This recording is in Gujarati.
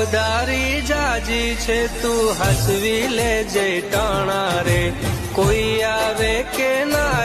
જવાબદારી જાજી છે તું હસવી લેજે ટાણા રે. કોઈ આવે કે ના